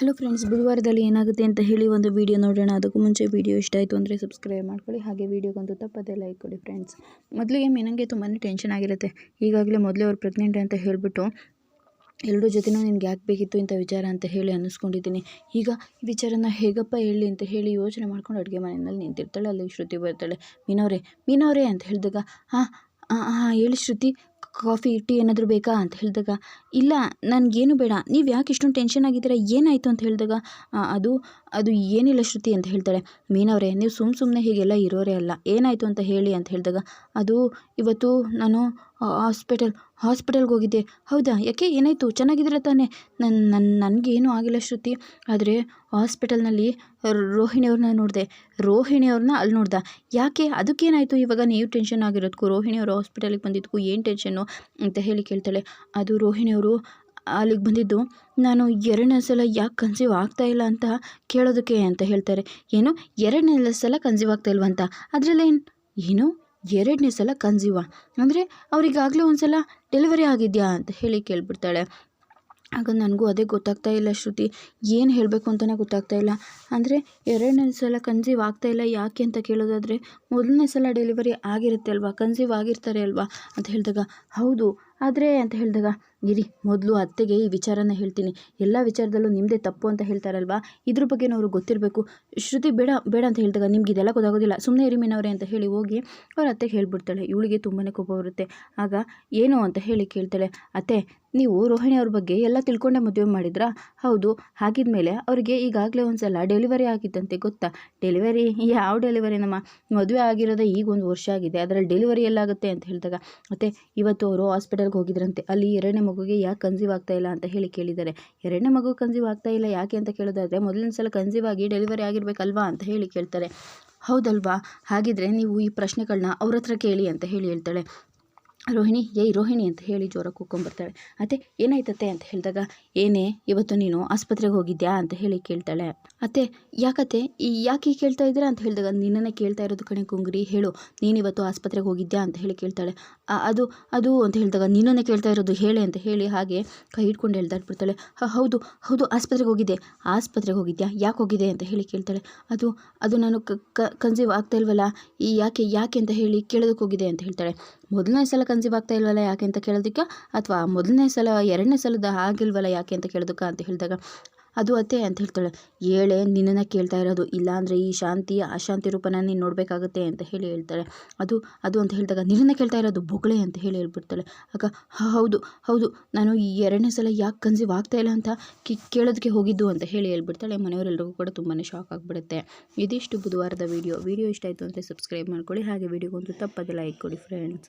Hello friends, ಬುಧವಾರದಲ್ಲಿ ಏನಾಗುತ್ತೆ ಅಂತ ಹೇಳಿ ಒಂದು ವಿಡಿಯೋ ನೋಡೋಣ. ಅದಕ್ಕೂ ಮುಂಚೆ ವಿಡಿಯೋ ಇಷ್ಟ ಆಯಿತು ಅಂದರೆ ಸಬ್ಸ್ಕ್ರೈಬ್ ಮಾಡ್ಕೊಳ್ಳಿ. ಹಾಗೆ ವೀಡಿಯೋಗಂತೂ ತಪ್ಪದೇ ಲೈಕ್ ಕೊಡಿ ಫ್ರೆಂಡ್ಸ್ ಮೊದಲಿಗೆ ನನಗೆ ತುಂಬಾ ಟೆನ್ಷನ್ ಆಗಿರುತ್ತೆ. ಈಗಾಗಲೇ ಮೊದಲೇ ಅವ್ರು ಪ್ರೆಗ್ನೆಂಟ್ ಅಂತ ಹೇಳಿಬಿಟ್ಟು ಎಲ್ಲರ ಜೊತೆನೂ ನಿನ್ಗೆ ಯಾಕೆ ಬೇಕಿತ್ತು ಇಂಥ ವಿಚಾರ ಅಂತ ಹೇಳಿ ಅನ್ನಿಸ್ಕೊಂಡಿದ್ದೀನಿ. ಈಗ ಈ ವಿಚಾರನ ಹೇಗಪ್ಪ ಹೇಳಿ ಅಂತ ಹೇಳಿ ಯೋಚನೆ ಮಾಡ್ಕೊಂಡು ಅಡುಗೆ ಮನೆಯಲ್ಲಿ ನಿಂತಿರ್ತಾಳೆ. ಅಲ್ಲಿ ಶ್ರುತಿ ಬರ್ತಾಳೆ. ಮೀನವ್ರೆ ಮೀನವ್ರೆ ಅಂತ ಹೇಳಿದಾಗ ಹಾಂ ಹಾಂ ಹೇಳಿ ಶ್ರುತಿ ಕಾಫಿ, ಟೀ ಏನಾದರೂ ಬೇಕಾ ಅಂತ ಹೇಳಿದಾಗ, ಇಲ್ಲ, ನನಗೇನು ಬೇಡ. ನೀವು ಯಾಕೆ ಇಷ್ಟೊಂದು ಟೆನ್ಷನ್ ಆಗಿದ್ದೀರಾ? ಏನಾಯಿತು ಅಂತ ಹೇಳಿದಾಗ ಅದು ಅದು ಏನಿಲ್ಲ ಶ್ರುತಿ ಅಂತ ಹೇಳ್ತಾಳೆ ಮೀನವರೇ ನೀವು ಸುಮ್ಮ ಸುಮ್ಮನೆ ಹೀಗೆಲ್ಲ ಇರೋರೇ ಅಲ್ಲ. ಏನಾಯಿತು ಅಂತ ಹೇಳಿ ಅಂತ ಹೇಳಿದಾಗ, ಅದು ಇವತ್ತು ನಾನು ಹಾಸ್ಪಿಟಲ್, ಹಾಸ್ಪಿಟಲ್ಗೆ ಹೋಗಿದ್ದೆ. ಹೌದಾ? ಯಾಕೆ? ಏನಾಯಿತು? ಚೆನ್ನಾಗಿದ್ರೆ ತಾನೆ? ನನ್ನ ನನ್ನ ನನಗೇನು ಆಗಿಲ್ಲ ಶ್ರುತಿ. ಆದರೆ ಹಾಸ್ಪಿಟಲ್ನಲ್ಲಿ ರೋಹಿಣಿಯವ್ರನ್ನ ನೋಡಿದೆ. ರೋಹಿಣಿಯವ್ರನ್ನ ಅಲ್ಲಿ ನೋಡ್ದೆ. ಯಾಕೆ? ಅದಕ್ಕೇನಾಯಿತು? ಇವಾಗ ನೀವು ಟೆನ್ಷನ್ ಆಗಿರೋದಕ್ಕೂ ರೋಹಿಣಿಯವರು ಹಾಸ್ಪಿಟಲಿಗೆ ಬಂದಿದ್ದಕ್ಕೂ ಏನು ಟೆನ್ಷನ್ನು ಅಂತ ಹೇಳಿ ಕೇಳ್ತಾಳೆ. ಅದು ರೋಹಿಣಿಯವರು ಅಲ್ಲಿಗೆ ಬಂದಿದ್ದು, ನಾನು ಎರಡನೇ ಸಲ ಯಾಕೆ ಕನ್ಸೀವ್ ಇಲ್ಲ ಅಂತ ಕೇಳೋದಕ್ಕೆ ಅಂತ ಹೇಳ್ತಾರೆ. ಏನು? ಎರಡನೇ ಸಲ ಕನ್ಸೀವ್ ಆಗ್ತಾ ಇಲ್ವಂತ? ಅದರಲ್ಲೇನು? ಏನು? ಎರಡನೇ ಸಲ ಕನ್ಸೀವ ಅಂದರೆ ಅವರಿಗಾಗಲೇ ಒಂದು ಸಲ ಡೆಲಿವರಿ ಆಗಿದೆಯಾ ಅಂತ ಹೇಳಿ ಕೇಳಿಬಿಡ್ತಾಳೆ. ಆಗ ನನಗೂ ಅದೇ ಗೊತ್ತಾಗ್ತಾ ಇಲ್ಲ ಶ್ರುತಿ, ಏನು ಹೇಳಬೇಕು ಅಂತಲೇ ಗೊತ್ತಾಗ್ತಾ ಇಲ್ಲ. ಅಂದರೆ ಎರಡನೇ ಸಲ ಕನ್ಸೀವ್ ಇಲ್ಲ ಯಾಕೆ ಅಂತ ಕೇಳೋದಾದರೆ ಮೊದಲನೇ ಸಲ ಡೆಲಿವರಿ ಆಗಿರುತ್ತೆ ಅಲ್ವಾ, ಕನ್ಸೀವ್ ಆಗಿರ್ತಾರೆ ಅಲ್ವಾ ಅಂತ ಹೇಳಿದಾಗ, ಹೌದು, ಆದರೆ ಅಂತ ಹೇಳಿದಾಗ ಇರಿ, ಮೊದಲು ಅತ್ತೆಗೆ ಈ ವಿಚಾರನ ಹೇಳ್ತೀನಿ. ಎಲ್ಲ ವಿಚಾರದಲ್ಲೂ ನಿಮ್ಮದೇ ತಪ್ಪು ಅಂತ ಹೇಳ್ತಾರಲ್ವಾ? ಇದ್ರ ಬಗ್ಗೆ ಅವರು ಗೊತ್ತಿರಬೇಕು. ಶ್ರುತಿ, ಬೇಡ ಬೇಡ ಅಂತ ಹೇಳಿದಾಗ ನಿಮ್ಗೆ ಇದೆಲ್ಲ ಗೊತ್ತಾಗೋದಿಲ್ಲ. ಸುಮ್ಮನೆ ಇರಿ ಅಂತ ಹೇಳಿ ಹೋಗಿ ಅವ್ರ ಅತ್ತೆಗೆ ಹೇಳ್ಬಿಡ್ತಾಳೆ. ಇವಳಿಗೆ ತುಂಬಾ ಕೋಪ ಬರುತ್ತೆ. ಆಗ ಏನು ಅಂತ ಹೇಳಿ ಕೇಳ್ತಾಳೆ. ಅತ್ತೆ, ನೀವು ರೋಹಿಣಿ ಅವ್ರ ಬಗ್ಗೆ ಎಲ್ಲ ತಿಳ್ಕೊಂಡೆ ಮದುವೆ ಮಾಡಿದ್ರಾ? ಹೌದು. ಹಾಗಿದ್ಮೇಲೆ ಅವರಿಗೆ ಈಗಾಗಲೇ ಒಂದು ಸಲ ಡೆಲಿವರಿ ಆಗಿದ್ದಂತೆ ಗೊತ್ತಾ? ಡೆಲಿವರಿ? ಯಾವ ಡೆಲಿವರಿ ನಮ್ಮ ಮದುವೆ ಆಗಿರೋದೇ ಈಗ ಒಂದು ವರ್ಷ ಆಗಿದೆ. ಅದರಲ್ಲಿ ಡೆಲಿವರಿ ಎಲ್ಲಾಗುತ್ತೆ? ಅಂತ ಹೇಳಿದಾಗ ಮತ್ತೆ ಇವತ್ತು ಅವರು ಹಾಸ್ಪಿಟಲ್ಗೆ ಹೋಗಿದ್ರಂತೆ. ಅಲ್ಲಿ ಎರಡನೇ ಮಗುಗೆ ಯಾಕೆ ಕನ್ಸೀವ್ ಆಗ್ತಾ ಇಲ್ಲ ಅಂತ ಹೇಳಿ ಕೇಳಿದ್ದಾರೆ. ಎರಡನೇ ಮಗು ಕನ್ಸೀವ್ ಆಗ್ತಾ ಇಲ್ಲ ಯಾಕೆ ಅಂತ ಕೇಳೋದಾದರೆ ಮೊದಲನೇ ಸಲ ಕನ್ಸೀವ್ ಆಗಿ ಡೆಲಿವರಿ ಆಗಿರಬೇಕಲ್ವಾ ಅಂತ ಹೇಳಿ ಕೇಳ್ತಾರೆ. ಹೌದಲ್ವಾ? ಹಾಗಿದ್ರೆ ನೀವು ಈ ಪ್ರಶ್ನೆಗಳನ್ನ ಅವ್ರ ಹತ್ರ ಕೇಳಿ ಅಂತ ಹೇಳಿ ಹೇಳ್ತಾಳೆ. ರೋಹಿಣಿ, ಏಯ್ ರೋಹಿಣಿ ಅಂತ ಹೇಳಿ ಜ್ವರ ಕೂಕೊಂಬರ್ತಾಳೆ ಅತ್ತೆ, ಏನಾಯ್ತತ್ತೆ? ಅಂತ ಹೇಳಿದಾಗ, ಏನೇ, ಇವತ್ತು ನೀನು ಆಸ್ಪತ್ರೆಗೆ ಹೋಗಿದ್ಯಾ? ಅಂತ ಹೇಳಿ ಕೇಳ್ತಾಳೆ. ಅತ್ತೆ, ಯಾಕತ್ತೆ? ಈ ಯಾಕೆ ಕೇಳ್ತಾ ಇದ್ದೀರಾ? ಅಂತ ಹೇಳಿದಾಗ, ನಿನ್ನನ್ನೇ ಕೇಳ್ತಾ ಇರೋದು ಕಣೆ ಕುಂಗ್ರಿ, ಹೇಳು. ನೀನು ಇವತ್ತು ಆಸ್ಪತ್ರೆಗೆ ಹೋಗಿದ್ಯಾ? ಅಂತ ಹೇಳಿ ಕೇಳ್ತಾಳೆ. ಅದು ಅದು, ಅಂತ ಹೇಳಿದಾಗ, ನಿನ್ನನ್ನೇ ಕೇಳ್ತಾ ಇರೋದು ಹೇಳಿ, ಅಂತ ಹೇಳಿ ಹಾಗೆ ಕೈ ಹಿಡ್ಕೊಂಡು ಹೇಳ್ತಾ ಇಟ್ಬಿಡ್ತಾಳೆ. ಹೌದು ಹೌದು, ಆಸ್ಪತ್ರೆಗೆ ಹೋಗಿದ್ದೆ. ಆಸ್ಪತ್ರೆಗೆ ಹೋಗಿದ್ಯಾ? ಯಾಕೆ ಹೋಗಿದೆ ಅಂತ ಹೇಳಿ ಕೇಳ್ತಾಳೆ. ಅದು ಅದು ನಾನು ಕನ್ಸೀವ್ ಆಗ್ತಾ ಇಲ್ವಲ್ಲ? ಈ ಯಾಕೆ ಯಾಕೆ ಅಂತ ಹೇಳಿ ಕೇಳೋದಕ್ಕೆ ಹೋಗಿದೆ ಅಂತ ಹೇಳ್ತಾಳೆ. ಮೊದಲನೇ ಸಲ ಕನ್ಸೀವ್ ಆಗ್ತಾ ಇಲ್ವಲ್ಲ ಯಾಕೆ ಅಂತ ಕೇಳೋದಕ್ಕೆ? ಅಥವಾ ಮೊದಲನೇ ಸಲ, ಎರಡನೇ ಸಲದ ಆಗಿಲ್ವಲ್ಲ ಯಾಕೆ ಅಂತ ಕೇಳೋದಕ್ಕೆ ಅಂತ ಹೇಳಿದಾಗ, ಅದು ಅತ್ತೆ ಅಂತ ಹೇಳ್ತಾಳೆ. ಏಳೆ ನಿನ್ನನ್ನು ಕೇಳ್ತಾ ಇರೋದು. ಇಲ್ಲಾಂದರೆ ಈ ಶಾಂತಿ, ಅಶಾಂತಿ ರೂಪನ ನೀನು ನೋಡಬೇಕಾಗುತ್ತೆ ಅಂತ ಹೇಳಿ ಹೇಳ್ತಾಳೆ. ಅದು ಅದು ಅಂತ ಹೇಳಿದಾಗ, ನಿನ್ನನ್ನು ಕೇಳ್ತಾ ಇರೋದು ಬೊಗಳೆ ಅಂತ ಹೇಳಿ ಹೇಳ್ಬಿಡ್ತಾಳೆ. ಆಗ ಹೌದು ಹೌದು. ನಾನು ಈ ಎರಡನೇ ಸಲ ಯಾಕೆ ಕನ್ಸೀವ್ ಆಗ್ತಾ ಇಲ್ಲ ಅಂತ ಕಿ, ಕೇಳೋದಕ್ಕೆ ಹೋಗಿದ್ದು ಅಂತ ಹೇಳಿ ಹೇಳ್ಬಿಡ್ತಾಳೆ. ಮನೆಯವರೆಲ್ಲರಿಗೂ ಕೂಡ ತುಂಬಾ ಶಾಕ್ ಆಗಿಬಿಡುತ್ತೆ. ಇದಿಷ್ಟು ಬುಧವಾರದ ವೀಡಿಯೋ. ವೀಡಿಯೋ ಇಷ್ಟ ಆಯಿತು ಅಂತ ಸಬ್ಸ್ಕ್ರೈಬ್ ಮಾಡ್ಕೊಳ್ಳಿ. ಹಾಗೆ ವೀಡಿಯೋಗೊಂದು ತಪ್ಪದೆ ಲೈಕ್ ಕೊಡಿ ಫ್ರೆಂಡ್ಸ್